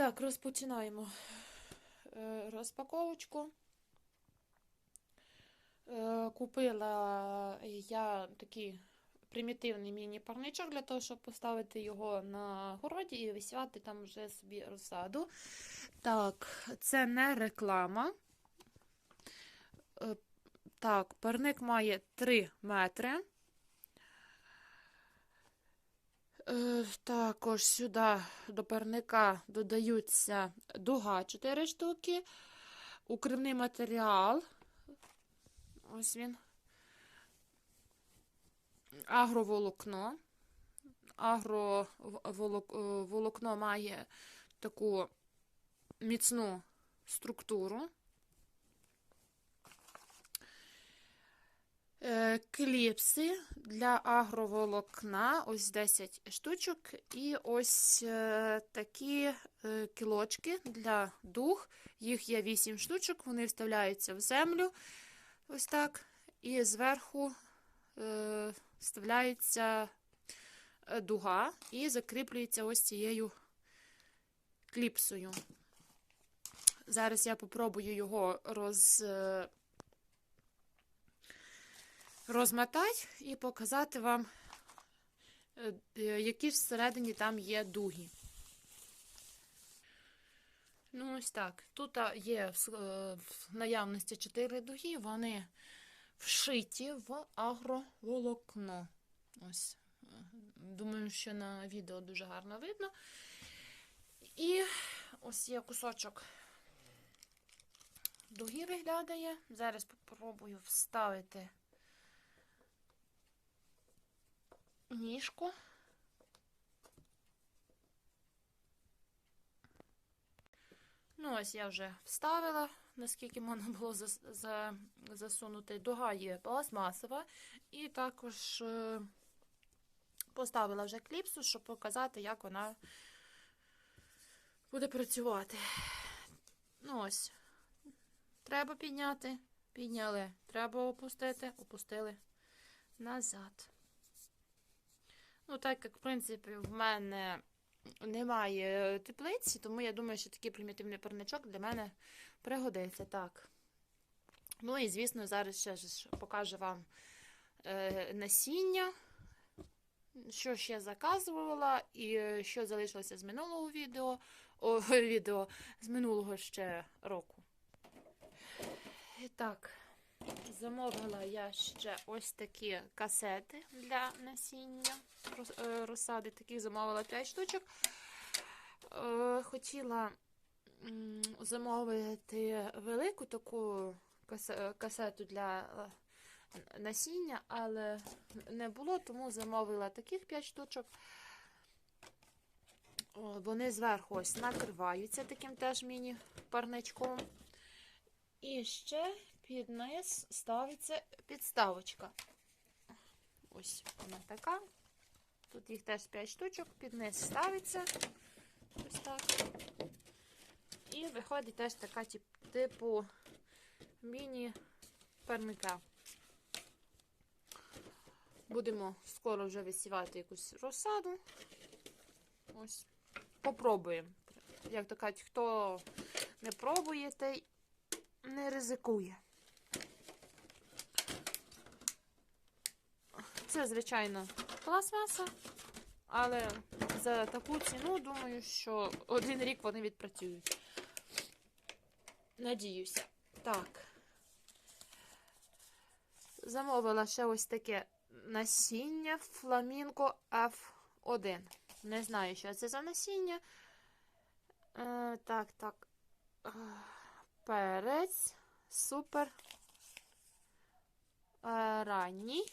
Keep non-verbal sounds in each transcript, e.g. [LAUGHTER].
так, розпочинаємо е, розпаковочку. Е, Купила я такий примітивний міні-парничок для того, щоб поставити його на городі і висівати там вже собі розсаду. Так, це не реклама. Е, Так, парник має 3 метри. Е, Також сюди до парника додаються дуга 4 штуки, укривний матеріал. Ось він. Агроволокно. Агроволокно має таку міцну структуру. Кліпси для агроволокна, ось 10 штучок, і ось е, такі е, кілочки для дух. Їх є 8 штучок, вони вставляються в землю, ось так, і зверху е, вставляється е, дуга і закріплюється ось цією кліпсою. Зараз я попробую його роз. Розмотати і показати вам, е, е, які всередині там є дуги. Ну, ось так. Тут є в е, наявності 4 дуги, вони вшиті в агроволокно. Ось. Думаю, що на відео дуже гарно видно. І ось є кусочок дуги виглядає. Зараз попробую вставити ніжку. Ну, ось я вже вставила, наскільки можна було зас- за- засунути. Дуга є пластмасова. І також е, поставила вже кліпсу, щоб показати, як вона буде працювати. Ну ось. Треба підняти, підняли. Треба опустити, опустили назад. Ну, так як, в принципі, в мене немає теплиці, тому я думаю, що такий примітивний парничок для мене пригодиться. Так. Ну і, звісно, зараз ще ж покажу вам е, насіння, що ще заказувала, і е, що залишилося з минулого відео, о, [LAUGHS] відео з минулого ще року. І так. Замовила я ще ось такі касети для насіння е, розсади. Таких замовила 5 штучок. Е, Хотіла замовити велику таку касету для е, насіння, але не було, тому замовила таких 5 штучок. Вони зверху ось накриваються таким теж міні-парничком. І ще під низ ставиться підставочка. Ось вона така. Тут їх теж 5 штучок, під низ ставиться. Ось так. І виходить теж така типу міні-парника. Будемо скоро вже висівати якусь розсаду. Ось. Попробуємо. Як то кажуть, хто не пробує, той не ризикує. Це, звичайно, пластмаса, але за таку ціну, думаю, що один рік вони відпрацюють. Надіюся. Так. Замовила ще ось таке насіння Фламінго F1. Не знаю, що це за насіння. Е, так, так. Е, Перець. Супер. Е, ранній.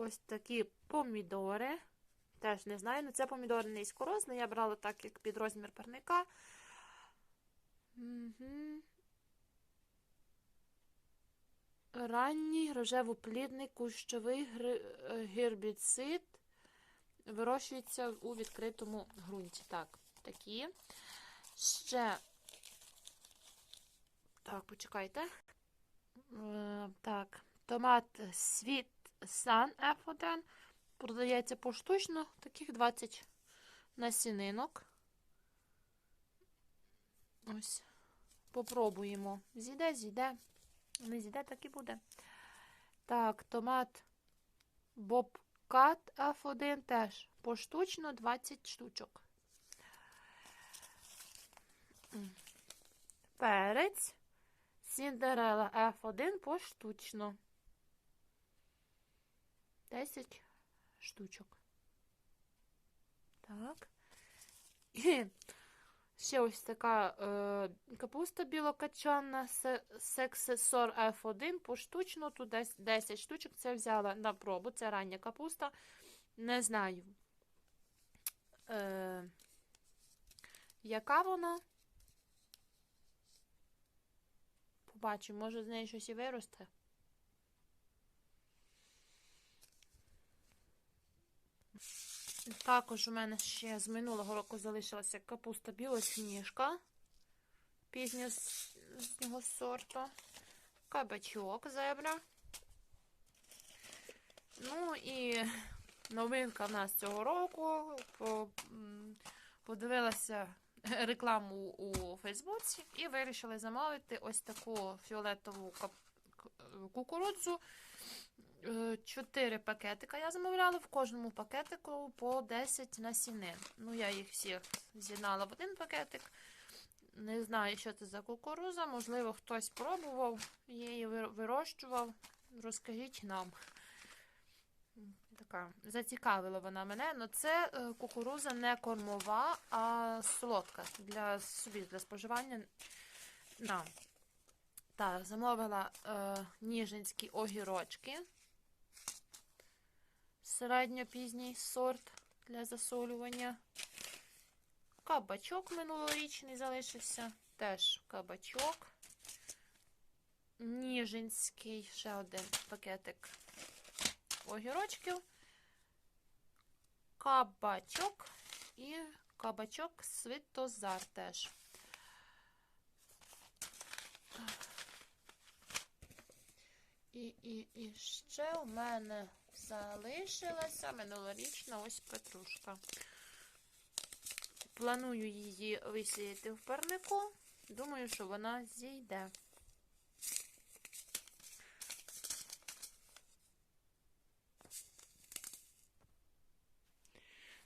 Ось такі помідори. Теж не знаю, ну це помідори низькоросні. Я брала так, як під розмір парника. Угу. Ранній рожевоплідний кущовий е, гербіцид вирощується у відкритому ґрунті. Так, такі. Ще. Так, почекайте. Е, так, томат світ Sun F1 продається поштучно, таких 20 насінинок. Ось. Попробуємо. Зійде, зійде. Не зійде, так і буде. Так, томат Бобкат F1 теж. Поштучно 20 штучок. Перець. Сіндерела F1 поштучно. 10 штучок. Так. І ще ось така е, капуста білокачанна сексесор F1 поштучно. Тут десь 10 штучок. Це взяла на пробу. Це рання капуста. Не знаю. Е, яка вона? Побачимо, може з неї щось і виросте. Також у мене ще з минулого року залишилася капуста білосніжка пізнього сорту, кабачок зебра. Ну і новинка в нас цього року. Подивилася рекламу у Фейсбуці і вирішили замовити ось таку фіолетову кукурудзу. Е, Чотири пакетика я замовляла, в кожному пакетику по 10 насінин. Ну, я їх всіх з'єднала в один пакетик. Не знаю, що це за кукуруза. Можливо, хтось пробував, її вирощував. Розкажіть нам. Така зацікавила вона мене. Ну, це е, кукуруза не кормова, а солодка для собі, для споживання нам. Так, замовила е, ніжинські огірочки. Середньопізній сорт для засолювання. Кабачок минулорічний залишився. Теж кабачок. Ніжинський, ще один пакетик огірочків. Кабачок і кабачок свитозар теж. І, і, і ще у мене залишилася минулорічна ось петрушка. Планую її висіяти в парнику. Думаю, що вона зійде.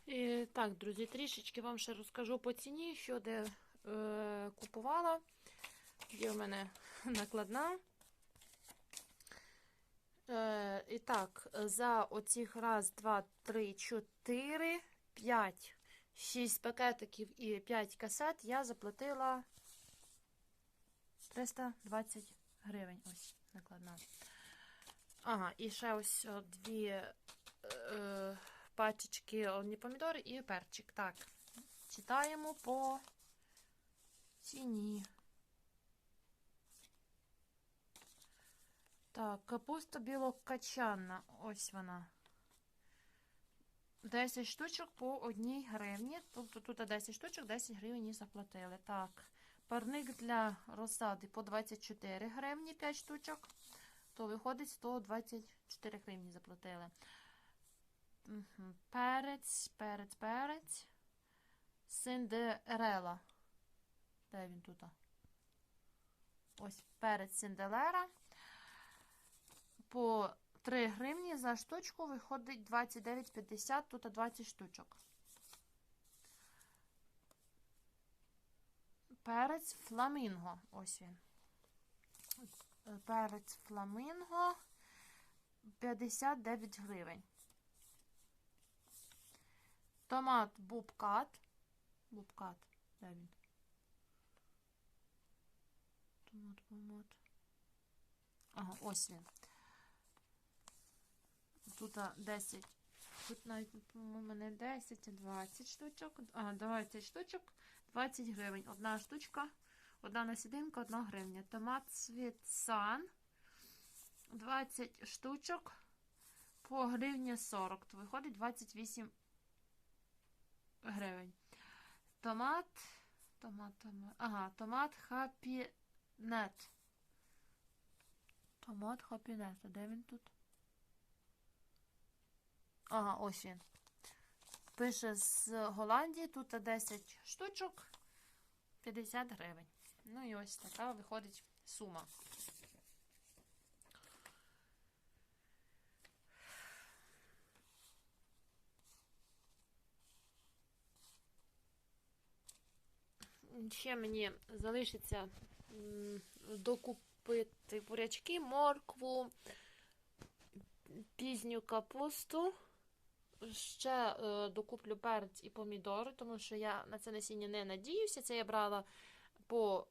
І, так, друзі, трішечки вам ще розкажу по ціні, що де е, купувала. Є в мене накладна. Е, і так, за оцих раз, два, три, чотири, п'ять, шість пакетиків і п'ять касет я заплатила 320 гривень. Ось накладна. Ага, і ще ось дві е, пачечки одні помідори і перчик. Так, читаємо по ціні. Так, капуста білокачанна. Ось вона. 10 штучок по 1 гривні. Тобто тут 10 штучок, 10 гривень заплатили. Так. Парник для розсади по 24 гривні 5 штучок. То виходить 124 гривні заплатили. Перець, перець, перець. Синдерела. Де він тут? Ось перець Синделера. По 3 гривні за штучку виходить 29,50, тут 20 штучок. Перець фламінго. Ось він. Перець фламінго 59 гривень. Томат бубкат. Бубкат. Де він? Томат, томат. Ага, ось він. Тут 10. Тут навіть, по-моєму, не 10, а 20 штучок. А, 20 штучок, 20 гривень. Одна штучка, одна насідинка, одна гривня. Томат світсан. 20 штучок по гривні 40. То виходить 28 гривень. Томат. Томат, томат. Ага, томат хапінет. Томат хапінет. А де він тут? Ага, ось він. Пише з Голландії, тут 10 штучок 50 гривень. Ну і ось така виходить сума. Ще мені залишиться докупити бурячки, моркву, пізню капусту. Ще е, докуплю перець і помідори, тому що я на це насіння не надіюся. Це я брала по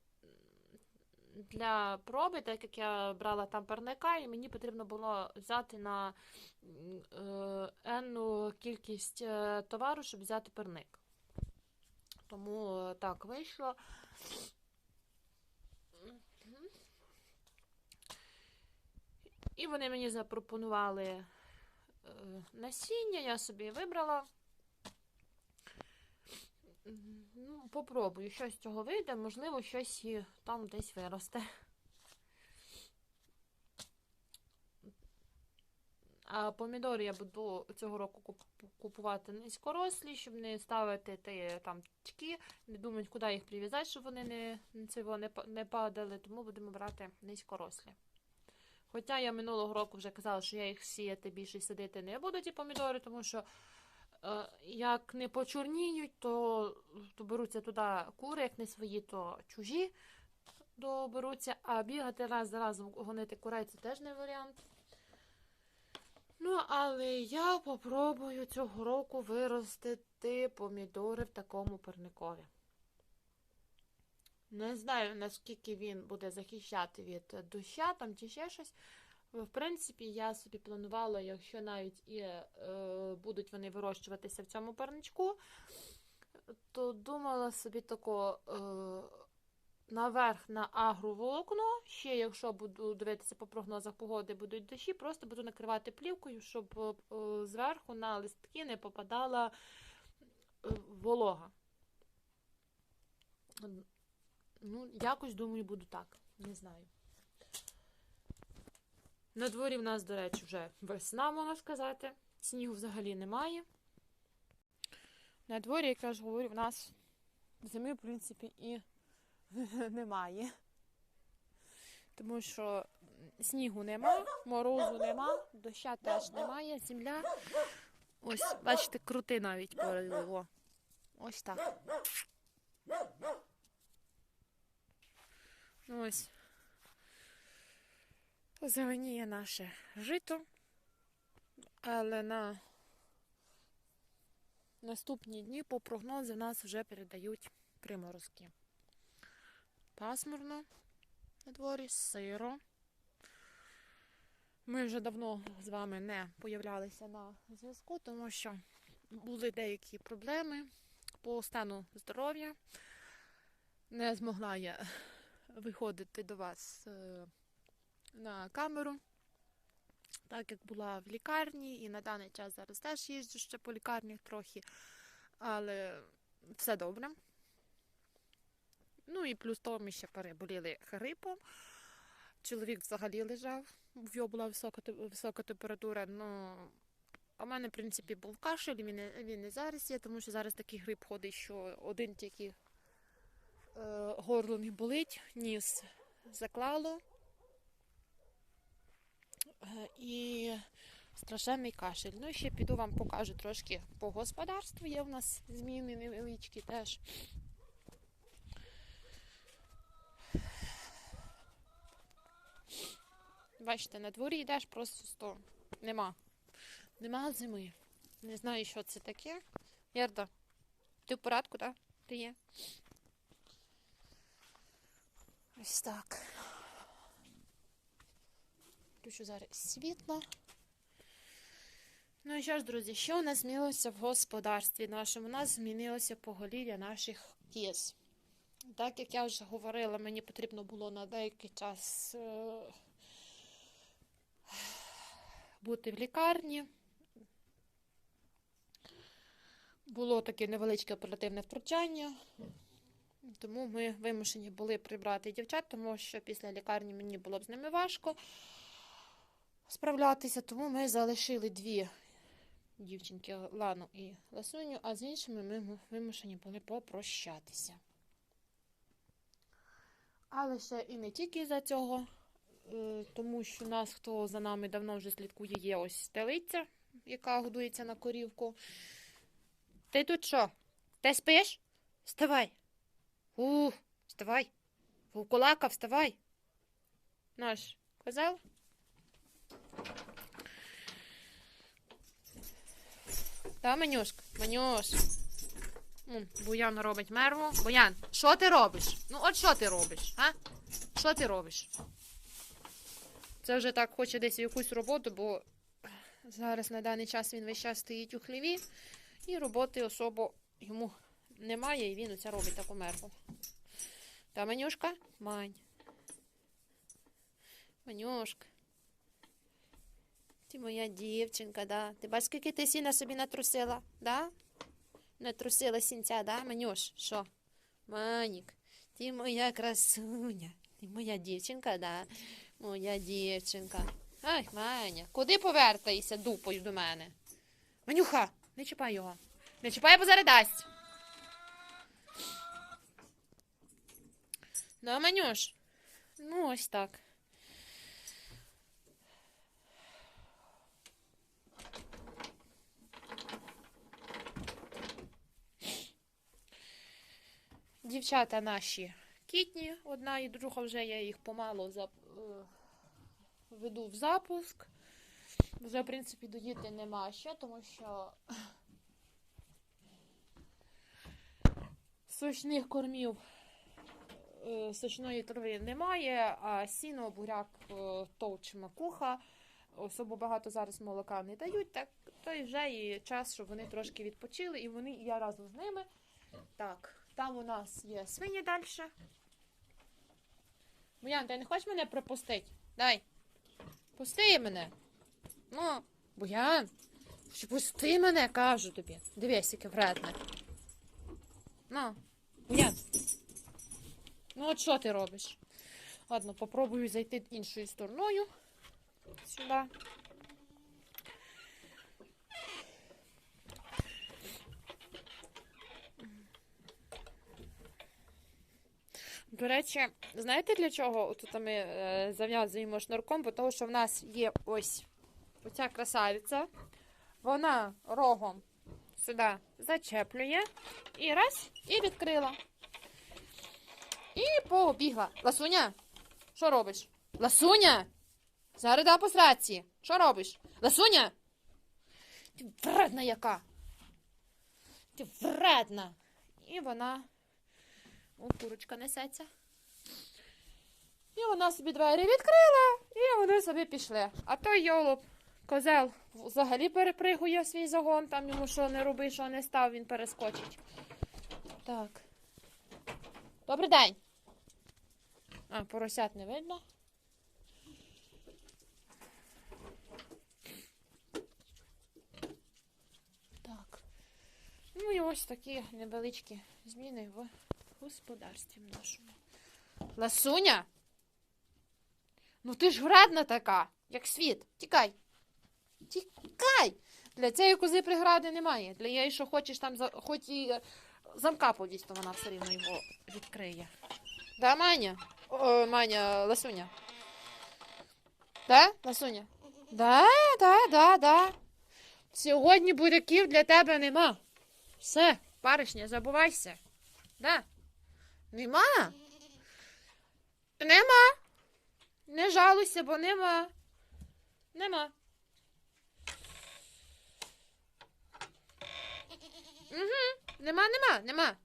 для проби, так як я брала там парника, і мені потрібно було взяти на е, енну кількість е, товару, щоб взяти парник. Тому так вийшло. І вони мені запропонували насіння, я собі вибрала. Ну, попробую, щось з цього вийде, можливо, щось і там десь виросте. А помідори я буду цього року купувати низькорослі, щоб не ставити ті там тічки, не думати, куди їх прив'язати, щоб вони не, цього не, не падали, тому будемо брати низькорослі. Хоча я минулого року вже казала, що я їх сіяти більше садити не буду, ті помідори, тому що е, як не почорніють, то, то беруться туди кури, як не свої, то чужі доберуться, а бігати раз за разом гонити курей це теж не варіант. Ну, але я попробую цього року виростити помідори в такому парникові. Не знаю, наскільки він буде захищати від доща там чи ще щось. В принципі, я собі планувала, якщо навіть і е, будуть вони вирощуватися в цьому парничку, то думала собі тако е, наверх на агроволокно. Ще, якщо буду дивитися по прогнозах погоди, будуть дощі, просто буду накривати плівкою, щоб е, е, зверху на листки не попадала е, волога. Ну, якось думаю, буду так. Не знаю. На дворі в нас, до речі, вже весна, можна сказати. Снігу взагалі немає. На дворі, як я ж говорю, в нас зими, в принципі, і [LAUGHS] немає. Тому що снігу нема, морозу нема, доща теж немає, земля. Ось, бачите, крути навіть порило. Ось так. Ось. Зеленіє наше жито, але на наступні дні по прогнозу нас вже передають приморозки. Пасмурно на дворі, сиро. Ми вже давно з вами не появлялися на зв'язку, тому що були деякі проблеми по стану здоров'я. Не змогла я виходити до вас е, на камеру, так як була в лікарні, і на даний час зараз теж їжджу ще по лікарнях трохи, але все добре. Ну і плюс того ми ще переболіли грипом. Чоловік взагалі лежав, в його була висока, висока температура. Ну, в мене, в принципі, був кашель, він, він і зараз є, тому що зараз такий грип ходить, що один тільки горло не болить, ніс заклало. Е, І страшенний кашель. Ну і ще піду вам покажу трошки по господарству. Є в нас зміни невеличкі теж. Бачите, на дворі йдеш просто сто. Нема. Нема зими. Не знаю, що це таке. Ярда, ти в порядку, так? Ти є? Ось так. Включу зараз світло. Ну і що ж, друзі, що у нас змінилося в господарстві нашому? У нас змінилося поголів'я наших кіз. Так як я вже говорила, мені потрібно було на деякий час е, бути в лікарні. Було таке невеличке оперативне втручання, тому ми вимушені були прибрати дівчат, тому що після лікарні мені було б з ними важко справлятися, тому ми залишили дві дівчинки Лану і Ласуню, а з іншими ми вимушені були попрощатися. Але ще і не тільки за цього, е, тому що нас, хто за нами давно вже слідкує, є ось телиця, яка годується на корівку. Ти тут що? Ти спиш? Вставай. Ух, вставай. Вовкулака, вставай. Наш, казав? Та, Манюшка, Манюш. М, Буян робить мерву. Буян, що ти робиш? Ну, от що ти робиш, а? Що ти робиш? Це вже так хоче десь якусь роботу, бо зараз на даний час він весь час стоїть у хліві, і роботи особо йому немає, і він оце робить таку мерву. Та, Манюшка? Мань. Манюшка. Ти моя дівчинка, да? Ти бачиш, скільки ти сіна собі натрусила, да? Натрусила сінця, да, Манюш? Що? Манік, ти моя красуня. Ти моя дівчинка, да? Моя дівчинка. Ай, Маня, куди повертаєшся дупою до мене? Манюха, не чіпай його. Не чіпай, бо зараз Да, Манюш? Ну, ось так. Дівчата наші кітні, одна і друга вже я їх помало зап... е, веду в запуск. Вже, в принципі, доїти нема що, тому що [LAUGHS] сочних кормів, сочної трави немає, а сіно, буряк, е, товч, макуха. Особо багато зараз молока не дають, так то й вже і час, щоб вони трошки відпочили, і вони і я разом з ними. Так, там у нас є свині далі. Буян, ти не хочеш мене пропустити? Дай. Пусти мене. Ну, Буян. Що пусти мене, кажу тобі. Дивись, яке вредне. Ну, Буян. Ну, от що ти робиш? Ладно, попробую зайти іншою стороною. Сюди. До речі, знаєте для чого тут ми е, зав'язуємо шнурком? Бо того, що в нас є ось оця красавиця. Вона рогом сюди зачеплює. І раз, і відкрила. І побігла. Ласуня, що робиш? Ласуня! Зараз по сраці. Що робиш? Ласуня! Ти вредна яка! Ти вредна! І вона. О, курочка несеться. І вона собі двері відкрила, і вони собі пішли. А той йолоп, козел, взагалі перепригує свій загон, там йому що не роби, що не став, він перескочить. Так. Добрий день. А, поросят не видно. Так. Ну і ось такі невеличкі зміни в господарстві нашому. Ласуня? Ну ти ж вредна така, як світ. Тікай. Тікай! Для цієї кози прегради немає. Для її, що хочеш там, хоч і замка повість, то вона все рівно його відкриє. Да, Маня? О, Маня, Ласуня. Да, Ласуня? Да, да, да, да. Сьогодні буряків для тебе нема. Все, паришня, забувайся. Да. Нема? Нема. Не жалуйся, бо нема. Нема. Угу. Нема, нема, нема.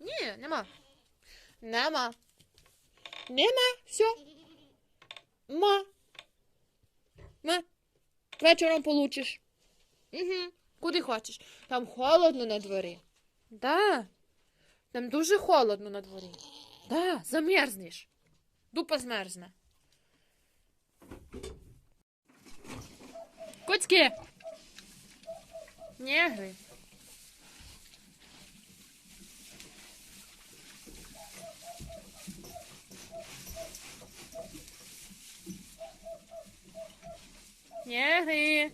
Ні, нема. Нема. Нема. Все. Ма. Ма. Вечором получиш. Угу. Куди хочеш? Там холодно на дворі. Да. Там дуже холодно на дворі. Да, замерзнеш. Дупа змерзне. Коцьки. Негри. Негри.